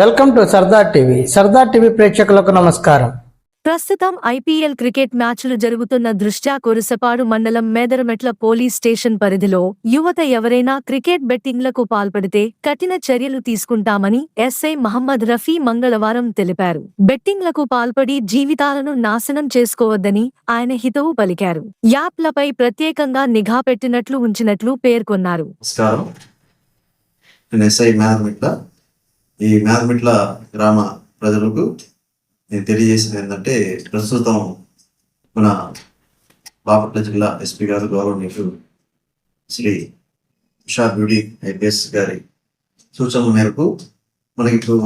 Welcome to Sardar TV. Sardar TV ప్రేక్షకులకు నమస్కారం. ప్రస్తుతం ఐపీఎల్ క్రికెట్ మ్యాచ్లు జరుగుతున్న దృష్ట్యా కురుసపాడు మండలం మేదరమెట్ల పోలీస్ స్టేషన్ పరిధిలో యువత ఎవరైనా క్రికెట్ బెట్టింగ్లకు పాల్పడితే కఠిన చర్యలు తీసుకుంటామని ఎస్ఐ మహమ్మద్ రఫీ మంగళవారం తెలిపారు. బెట్టింగ్లకు పాల్పడి జీవితాలను నాశనం చేసుకోవద్దని ఆయన హితవు పలికారు. యాప్లపై ప్రత్యేకంగా నిఘా పెట్టినట్లు ఉంచినట్లు పేర్కొన్నారు నమస్కారం నేను ఎస్ఐ మేదమిట్ల ఈ మేదమిట్ల గ్రామ ప్రజలకు నేను తెలియజేసింది ఏంటంటే ప్రస్తుతం మన బాపట్ల జిల్లా ఎస్పీ గారు గౌరవనీయులు శ్రీ ఉషా బ్యూటీ ఐపీఎస్ గారి సూచనల మేరకు మనకి ఇప్పుడు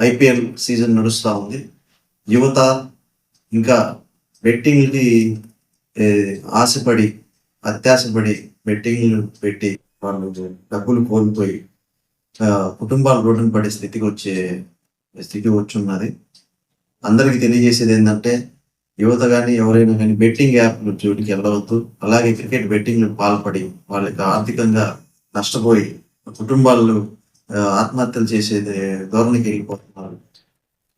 ఐపీఎల్ సీజన్ నడుస్తూ ఉంది. యువత ఇంకా బెట్టింగ్కి ఆశపడి అత్యాశపడి బెట్టింగ్లు పెట్టి వాళ్ళు డబ్బులు కోల్పోయి కుటుంబాలు రోడ్డున పడే స్థితికి వచ్చే స్థితి వచ్చున్నది. అందరికీ తెలియజేసేది ఏంటంటే యువత కానీ ఎవరైనా కానీ బెట్టింగ్ యాప్లు జోలికి వెళ్ళవద్దు. అలాగే క్రికెట్ బెట్టింగ్ పాల్పడి వాళ్ళకి ఆర్థికంగా నష్టపోయి కుటుంబాలు ఆత్మహత్యలు చేసే ధోరణికి వెళ్ళిపోతున్నారు.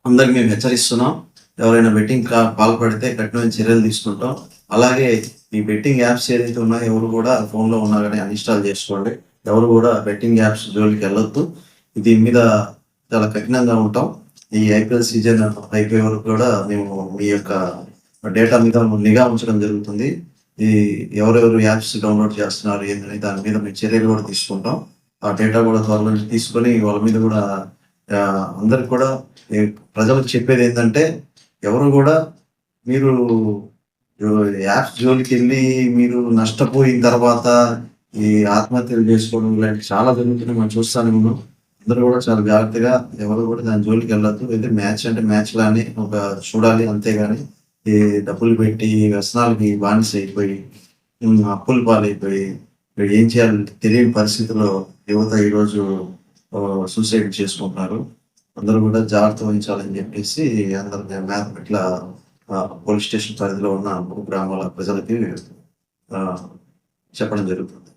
అందరికి మేము హెచ్చరిస్తున్నాం. ఎవరైనా బెట్టింగ్ పాల్పడితే కఠినమైన చర్యలు తీసుకుంటాం. అలాగే ఈ బెట్టింగ్ యాప్స్ ఏదైతే ఉన్నాయో ఎవరు కూడా ఫోన్లో ఉన్నా కానీ అన్ఇన్స్టాల్ చేసుకోండి. ఎవరు కూడా బెట్టింగ్ యాప్స్ జోలికి వెళ్ళొద్దు. దీని మీద చాలా కఠినంగా ఉంటాం. ఈ ఐపీఎల్ సీజన్ అయిపోయే వరకు కూడా మేము మీ యొక్క డేటా మీద నిఘా ఉంచడం జరుగుతుంది. ఈ ఎవరెవరు యాప్స్ డౌన్లోడ్ చేస్తున్నారు ఏంటని దాని మీద మేము చర్యలు కూడా తీసుకుంటాం. ఆ డేటా కూడా త్వరలో తీసుకొని వాళ్ళ మీద కూడా ఆ, అందరికి కూడా ప్రజలకు చెప్పేది ఏంటంటే ఎవరు కూడా మీరు యాప్స్ జోలికి వెళ్ళి మీరు నష్టపోయిన తర్వాత ఈ ఆత్మహత్యలు చేసుకోవడం ఇలాంటి చాలా జరుగుతున్నాయి. మనం చూస్తాను ఉన్నాం. అందరూ కూడా చాలా జాగ్రత్తగా ఎవరు కూడా దాని జోలికి వెళ్ళొద్దు. అయితే మ్యాచ్ అంటే మ్యాచ్ లానే ఒక చూడాలి అంతేగాని ఈ డబ్బులు పెట్టి వ్యసనాలకి బానిస అయిపోయి అప్పుల పాలైపోయి ఏం చేయాలి తెలియని పరిస్థితిలో యువత ఈరోజు సూసైడ్ చేసుకుంటున్నారు. అందరూ కూడా జాగ్రత్త వహించాలని చెప్పేసి అందరు మేత ఇట్లా పోలీస్ స్టేషన్ పరిధిలో ఉన్న గ్రామాల ప్రజలకి చెప్పడం జరుగుతుంది.